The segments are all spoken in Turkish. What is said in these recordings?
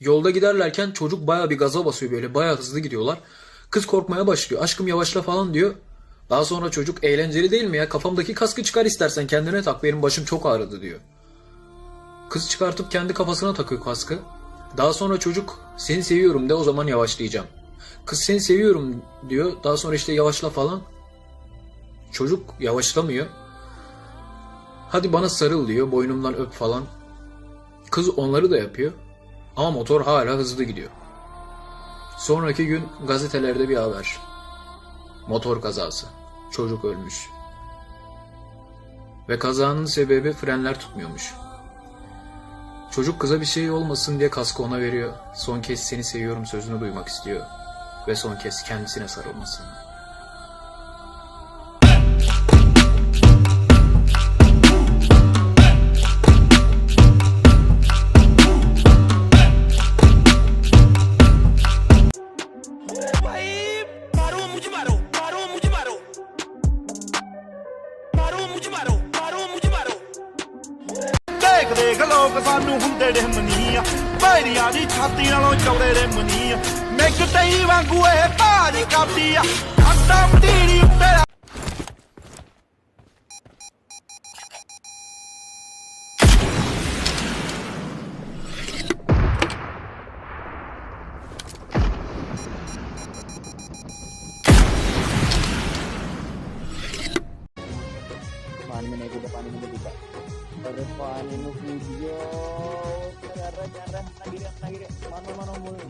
Yolda giderlerken çocuk baya bir gaza basıyor böyle baya hızlı gidiyorlar. Kız korkmaya başlıyor. Aşkım yavaşla falan diyor. Daha sonra çocuk eğlenceli değil mi ya? Kafamdaki kaskı çıkar istersen kendine tak benim başım çok ağrıdı diyor. Kız çıkartıp kendi kafasına takıyor kaskı. Daha sonra çocuk seni seviyorum de o zaman yavaşlayacağım. Kız seni seviyorum diyor. Daha sonra işte yavaşla falan. Çocuk yavaşlamıyor. Hadi bana sarıl diyor. Boynumdan öp falan. Kız onları da yapıyor. Ama motor hala hızlı gidiyor. Sonraki gün gazetelerde bir haber. Motor kazası. Çocuk ölmüş. Ve kazanın sebebi frenler tutmuyormuş. Çocuk kıza bir şey olmasın diye kaskı ona veriyor. Son kez seni seviyorum sözünü duymak istiyor. Ve son kez kendisine sarılmasını. ਮੁਝ ਮਾਰੋ ਮਾਰੋ ਦੇਖ ਦੇਖ, ਲੋਕ ਸਾਨੂੰ ਹੁੰਦੇ ਨੇ ਮਨੀਆ ਪੈਰੀਆਂ ਛਾਤੀ ਨਾਲੋਂ ਚੌੜੇ ਨੇ ਮਨੀਆ ਮਿੱਗ ਵਾਂਗੂ ਇਹ ਬਾਜ ਕਰਦੀ ਆ ਅੱਡਾ ਉੱਤੇ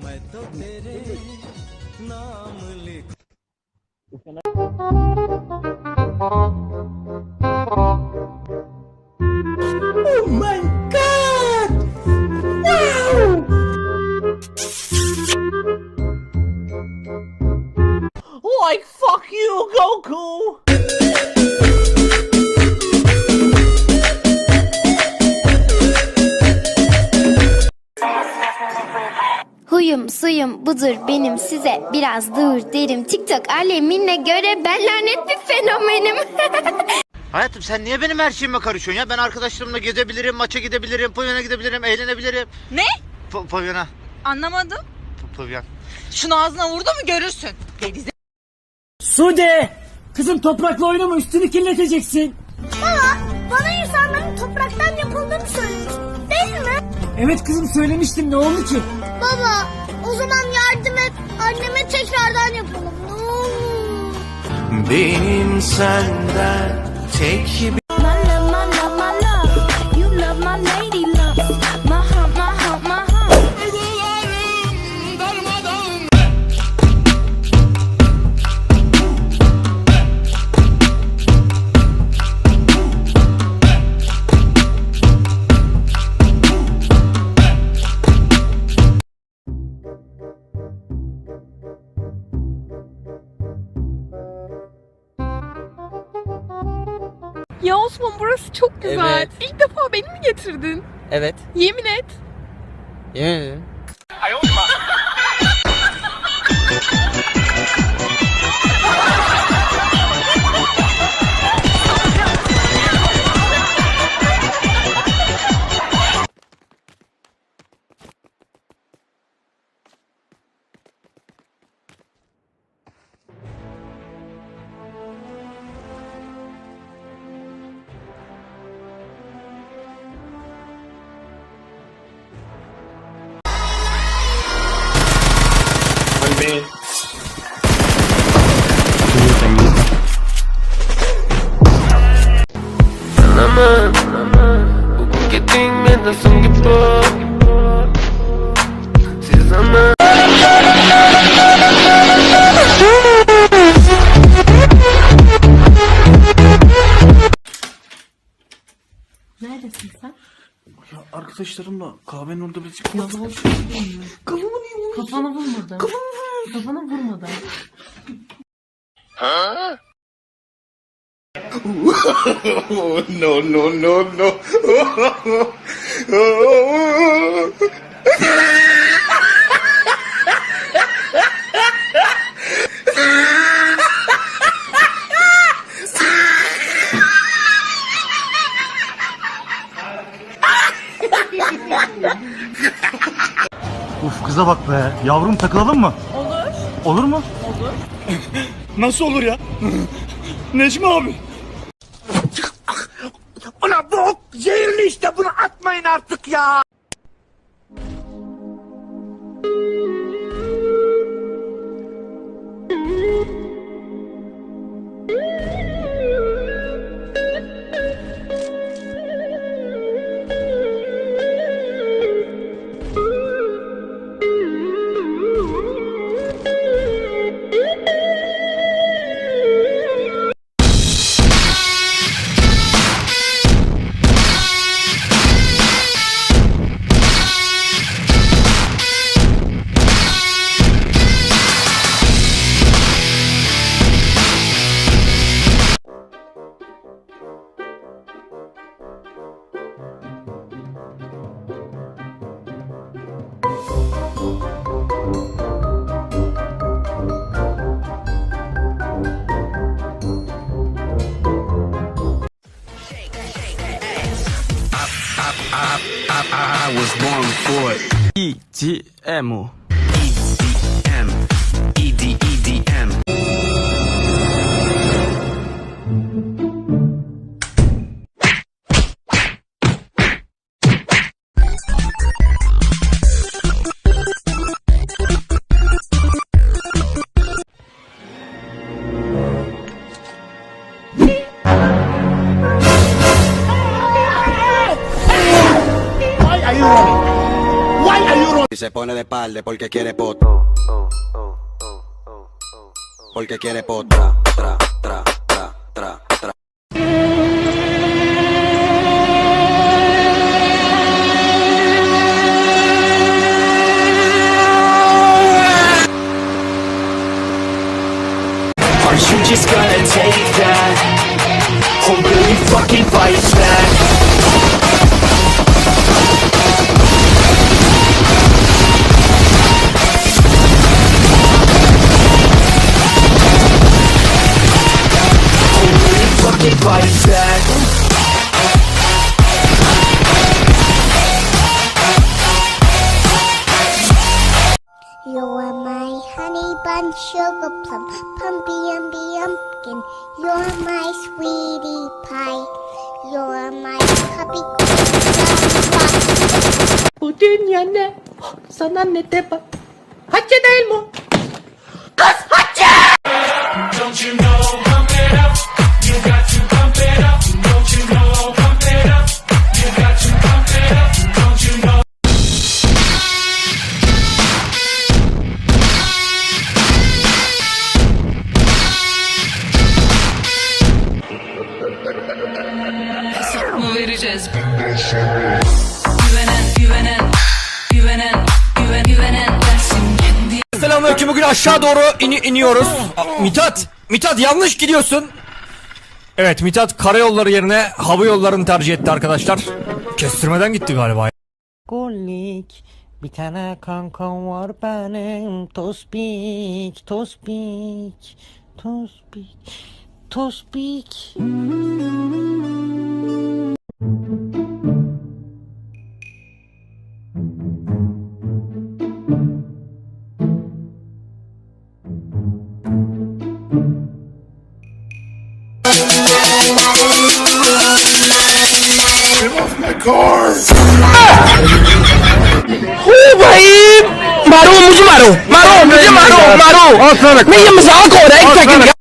मैं तो तेरे नाम लिख Huyum suyum budur benim size biraz dur derim TikTok alemine göre ben lanet bir fenomenim Hayatım sen niye benim her şeyime karışıyorsun ya? Ben arkadaşlarımla gezebilirim, maça gidebilirim, pavyona gidebilirim, eğlenebilirim. Ne? Pa- pavyona. Anlamadım. Pa- pavyon. Şunu ağzına vurdu mu görürsün. Gerize Sude! Kızım toprakla oynama üstünü kirleteceksin. Baba bana insanların topraktan yapıldığını söylemiş değil mi? Evet kızım söylemiştim ne oldu ki? Baba o zaman yardım et. Anneme tekrardan yapalım. Ne olur. Benim senden tek bir Ya Osman burası çok güzel. Evet. İlk defa beni mi getirdin? Evet. Yemin et. Yemin ederim. Neredesin sen? Ya arkadaşlarımla kahvenin orada birazcık Kafana vurmadan. Kafana vurmadan. no no no no Uf kıza bak be. Yavrum takılalım mı? Olur. Olur mu? Olur. Nasıl olur ya? Necmi abi. de emo. Se pone de espalda porque quiere poto. Porque quiere poto. Tra, tra, tra, sugar plum, pumpy umby umpkin. You're my sweetie pie. You're my puppy. Bu dünya ne? Sana ne de bak. Hacı değil mi? Mı aşağı doğru ini iniyoruz. Aa, Mithat, Mithat yanlış gidiyorsun. Evet Mithat karayolları yerine hava yollarını tercih etti arkadaşlar. Kestirmeden gitti galiba. Gollik bir tane kankam var benim Tospik Tospik Tospik Tospik Atlarak. Neyimize hak orada? Ekmek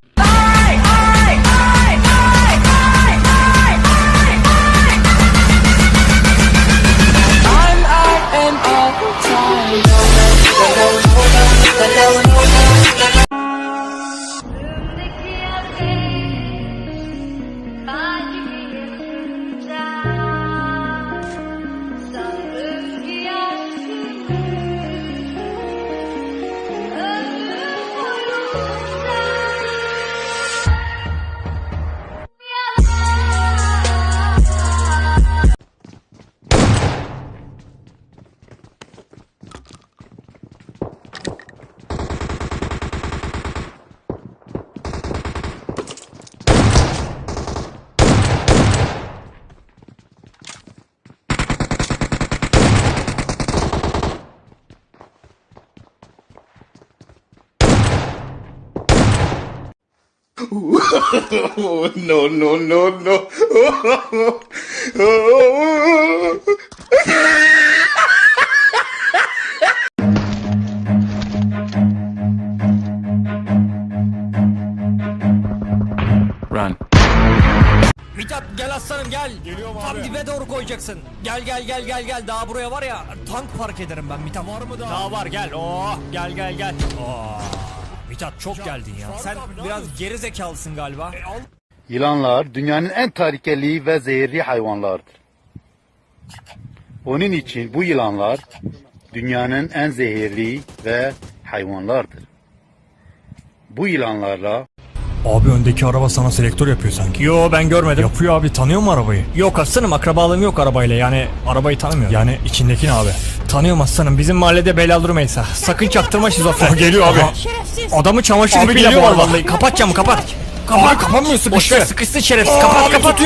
no, no, no, no. Run. Mithat gel aslanım gel. Geliyorum Tam abi. dibe doğru koyacaksın. Gel gel gel gel gel. Daha buraya var ya tank park ederim ben Mithat. Var mı daha? Daha var gel. Oh gel gel gel. Oh. Mithat çok geldin ya. Sen biraz geri zekalısın galiba. Yılanlar dünyanın en tehlikeli ve zehirli hayvanlardır. Onun için bu yılanlar dünyanın en zehirli ve hayvanlardır. Bu yılanlarla Abi öndeki araba sana selektör yapıyor sanki. Yo ben görmedim. Yapıyor abi tanıyor mu arabayı? Yok aslanım akrabalığım yok arabayla yani arabayı tanımıyor. Yani içindekini abi. Tanıyorum aslanım bizim mahallede bela durmaysa. Sakın çaktırma şizofren. geliyor abi. Adamı çamaşır gibi geliyor vallahi. Kapat camı kapat. Kapat kapanmıyor sıkıştı. Sıkıştı şerefsiz. Kapat kapat.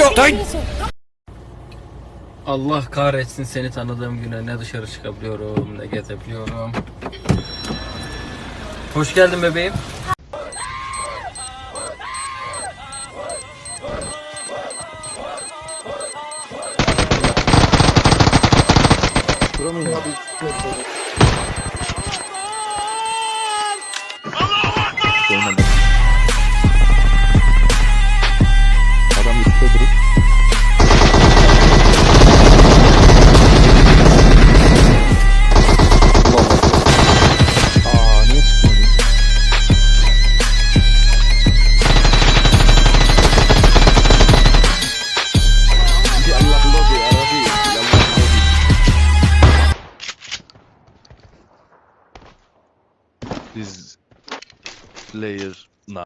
Allah kahretsin seni tanıdığım güne ne dışarı çıkabiliyorum ne gezebiliyorum. Hoş geldin bebeğim. These layers